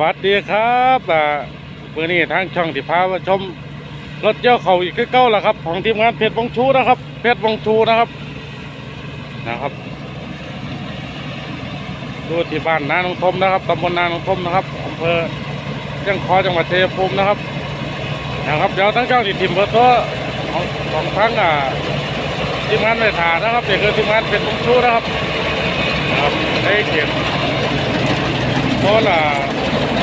วัสดีครับอ่ามื่อนี้ทางช่องที่พามาชมรถเจ้าเขาอีกเก้าแล้วครับ ของทีมงานเพชรวงชูนะครับเพชรวงชูนะครับนะครับดูที่บ้านนาหนองทมนะครับตำบลนาหนองทมนะครับอำเภอเชียงคอจังหวัดชัยภูมินะครับนะครับเดี๋ยวทั้งเจ้าที่ทีมเบอร์โทรของของทั้งอ่าทีมงานไม่ถานะครับเด็กคือทีมงานเพชรวงชูนะครับนะครับได้เกียรติโน่นอะ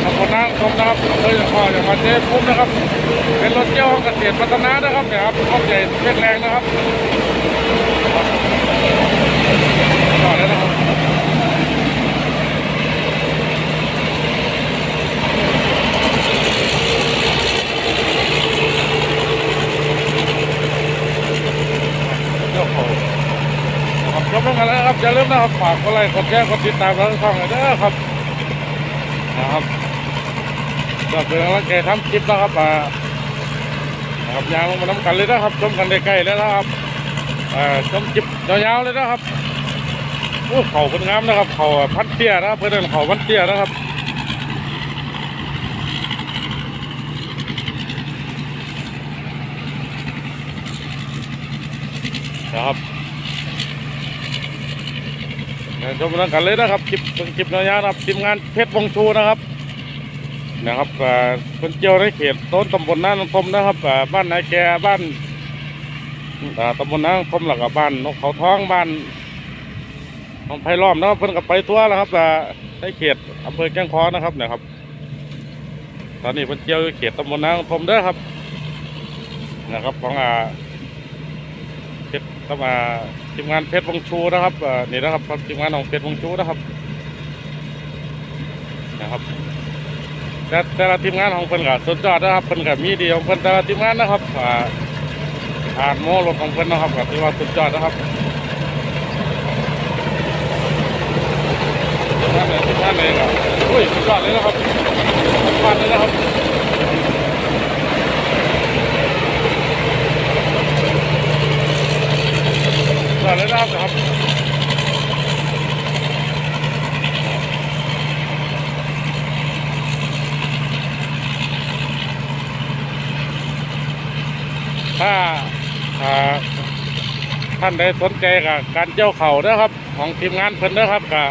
ตำบลนางคมนะครับอำเภอขอจังหวัดชัยภูมินะครับ เป็นรถเกี่ยวของเกษตรพัฒนานะครับเนี่ยครับรถใหญ่เล็กแรงนะครับต่อเลยนะครับเจ้าของกันแล้วครับอย่าลืมนะครับฝากกดไลค์กดแชร์กดติดตามเราทั้งช่องเลยนะครับนะครับ ก็เป็นกำลังใจทำคลิปนะครับอ่าครับยางมาน้ำกันเลยนะครับชมกันใกล้ๆแล้วนะครับอ่าชมคลิปยาวๆเลยนะครับโอ้เขาเป็นงามนะครับเขาพันเตี้ยนะครับเพื่อนเขาพันเตี้ยนะครับนะครับชมกันเลยนะครับคลิปเป็นคลิปยาวๆนะครับทีมงานเพชรวงชูนะครับ นะครับอ่าคนเจียวในเขตต้นตำบลน้านพมนะครับอ่าบ้านนายแกบ้านอ่าตำบลน้านพมหลักบ้านนกเขาท้องบ้านน้องไผ่ล้อมนะครับเพิ่นกับไปตัวแล้วครับอ่าในเขตอำเภอแก้งคอนะครับเนะครับ ตอนนี้เพิ่นเจียวอยู่เขตตำบลน้านพมเด้อครับ นะครับของอ่าเพชรก็มาทีมงานเพชรวงชูนะครับอ่านี่นะครับทีมงานของเพชรวงชูนะครับนะครับ แต่แต่ละทีมงานของเพิ่นก็สุดยอดนะครับเพิ่นก็มีดีของเพิ่นแต่ละทีมงานนะครับอ่าผ่านโมรถของเพิ่นนะครับก็ถือว่าสุดยอดนะครับทีมงานเลยทีมงานเลยก็โอ้ยสุดยอดเลยนะครับสุดยอดเลยนะครับสุดยอดเลยนะครับ ถ้าท่านใดสนใจกับการเจ้าเข่านะครับ ของทีมงานเพิ่นนะครับกั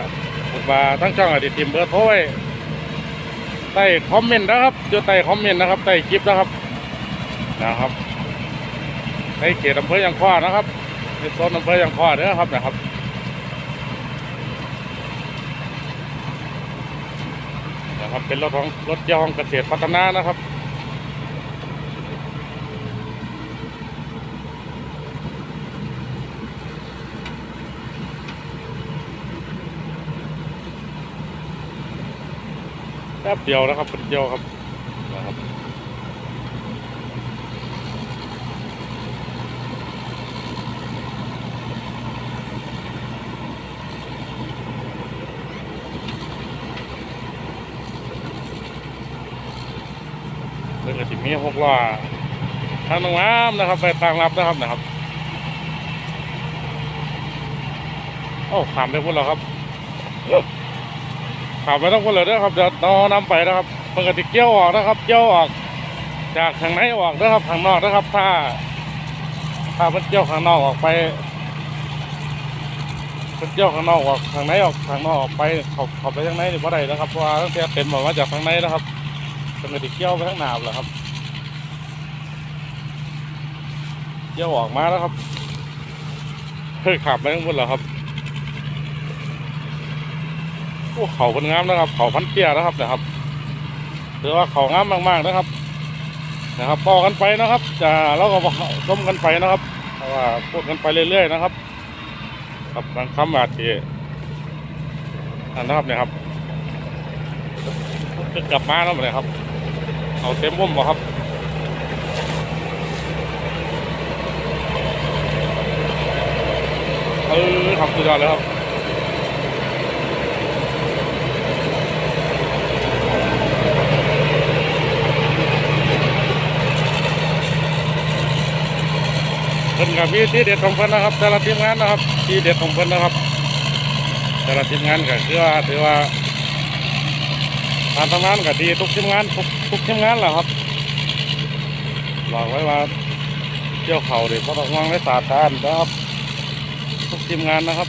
บว่าทั้งช่องอดีตทีมเบอร์โทรไว้ใต้คอมเมนต์นะครับอยู่ใต้คอมเมนต์นะครับใต้คลิปนะครับนะครับในเขตอำเภอยังข้อนะครับในโซนอำเภอยังข้อเด้อครับนะครับนะครับเป็นรถของรถเจ้าของเกษตรพัฒนานะครับ ป๊บเดียวนะครับเป็นเดียวครับนะครับเรื่องกระติมีหกล้อทางน้ำน้ำนะครับ ไปทางรับนะครับนะครับโอ้ผ่านไปพุ่นแล้วครับ ขับไปต้องคนเลยนะครับเดี๋ยวต่อนำไปนะครับปกติเกี่ยวออกนะครับ เกี่ยวออกจากทางไหนออกนะครับทางนอกนะครับ ถ้า ถ้ามันเกี่ยวข้างนอกออกไปมันเกี่ยวข้างนอกออกทางไหนออกทางนอกออกไปเขาเขาไปทางไหนหรือว่าใดนะครับเพราะว่าตั้งแต่เต็มบอกว่าจากทางไหนนะครับปกติเกี่ยวไปทางหนาบเหรอครับเกี่ยวออกมาแล้วครับเฮ้ยขับไปข้างบนเหรอครับ โอ้เขาเป็นงามนะครับ เขาพันเตี้ยนะครับนะครับถือว่าเขางามมากๆนะครับ นะครับต่อกันไปนะครับจะเราก็ชมกันไปนะครับว่าพูดกันไปเรื่อยๆนะครับกับบางคำอาจจะนั่นนะครับเนี่ยครับจะกลับมาแล้วเนี่ยครับ เอาเต็มวมบ่ครับเออครับสุดยอดเลยครับ นกับมีที่เด็ดของเพิ่นนะครับ แต่ละทีมงานนะครับ ที่เด็ดของเพิ่นนะครับ แต่ละทีมงานก็คือว่าถือว่าการทำงานก็ดีทุกทีมงานทุกทุกทีมงานแหละครับบอกไว้ว่าเกี่ยวเข่าเด็กก็ต้องวางไว้สาดการนะครับ ทุกทีมงานนะครับ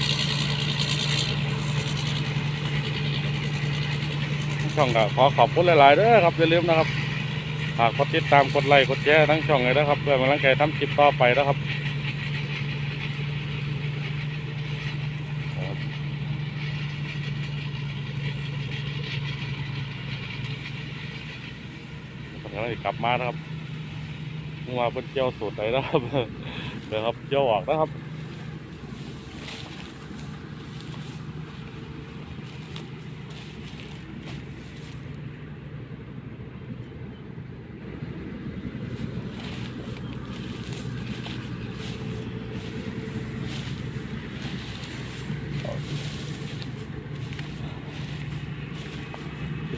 ช่องก็ขอขอบคุณหลายๆเด้อครับอย่าลืมนะครับฝากกดติดตามกดไลค์กดแชร์ทั้งช่องเลยนะครับเพื่อเป็นกำลังใจทำคลิปต่อไปนะครับ กลังจะกลับมานะครับมึงมาเป็นเจียวสูตรไหนนะครับเดี๋ยวครับเจียวออกนะครับ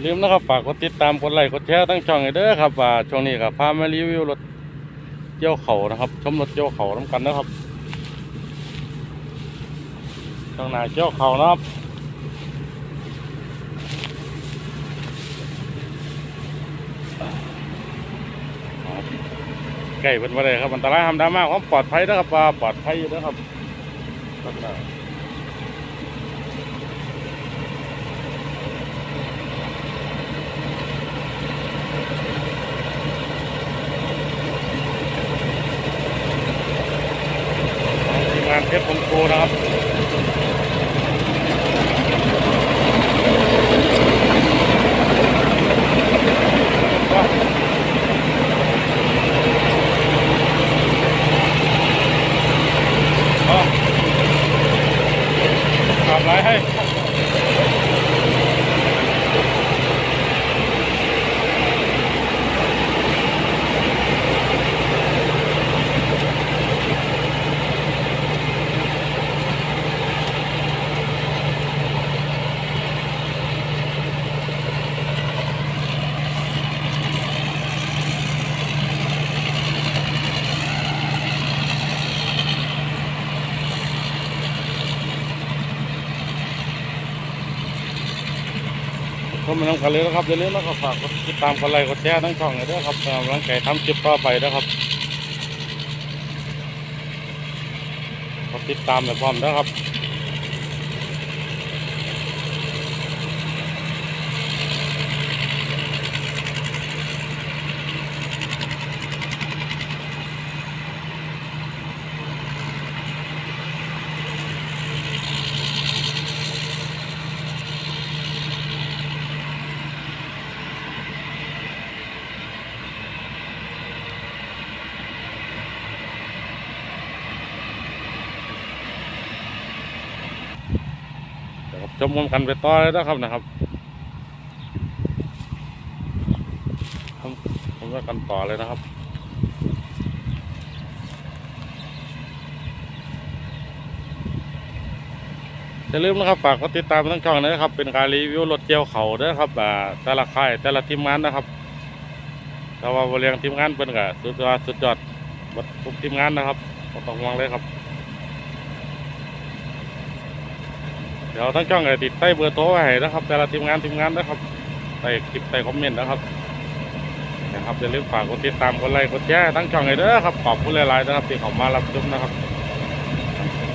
ลืมนะครับฝากกดติดตามกดไลค์กดแชร์ทั้งช่องให้เด้อครับว่าช่วงนี้ก็พามารีวิวรถเกี่ยวเขานะครับ ชมรถเกี่ยวเขาน้ำกันนะครับช่องหน้าเกี่ยวเขานะครับใกล้เป็นไปเลยครับอันตรายทำได้มากความปลอดภัยนะครับปลอดภัยนะครับครับ ทีมงาน เพชรพงโคนะครับก็ขับไล่ให้ ผ มมาทำกันเลยนะครับอย่าลืมนะครับฝากติดตามกันไลค์กดแชร์ทั้งช่องเลยนะครับกำลังใจทำคลิปต่อไปนะครับติดตามไปพร้อมนะครับ ชมกันไปต่อเลยนะครับนะครับผมผมจะกันต่อเลยนะครับอย่าลืมนะครับฝากกดติดตามทั้งช่องนะครับ เป็นการรีวิวรถเจียวเขาด้อครับแต่ละค่ายแต่ละทีมงานนะครับแต่ว่าบริเวณทีมงานเป็นกับสุดยอดสุดยอดหมดทุกทีมงานนะครับไม่ต้องห่วงเลยครับ ดี๋ยวทั้งช่องไอ้ติดใต้เบอร์โทรไว้ให้นะครับ แต่ละทีมงานทีมงานนะครับใต้คลิปใต้คอมเมนต์นะครับนะครับอย่าลืมฝากกดติดตามกดไลค์กดแชร์ทั้งช่องเลยเด้อครับขอบคุณหลายๆนะครับที่เขามารับชมนะครับ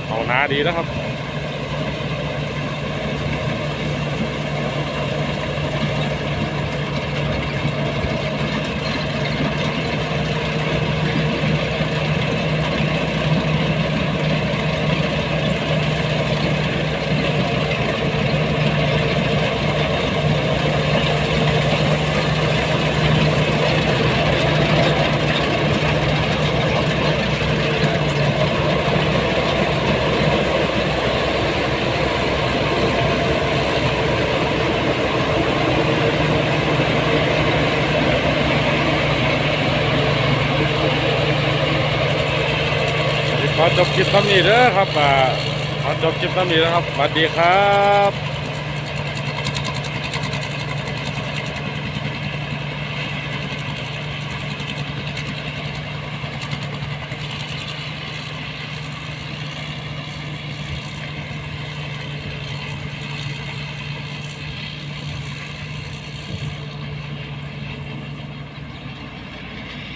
เอาหนาดีนะครับ จบคลิปตำนี้เด้อครับอ่าขอจบคลิปตำนี้นะครับสวัสดีครับ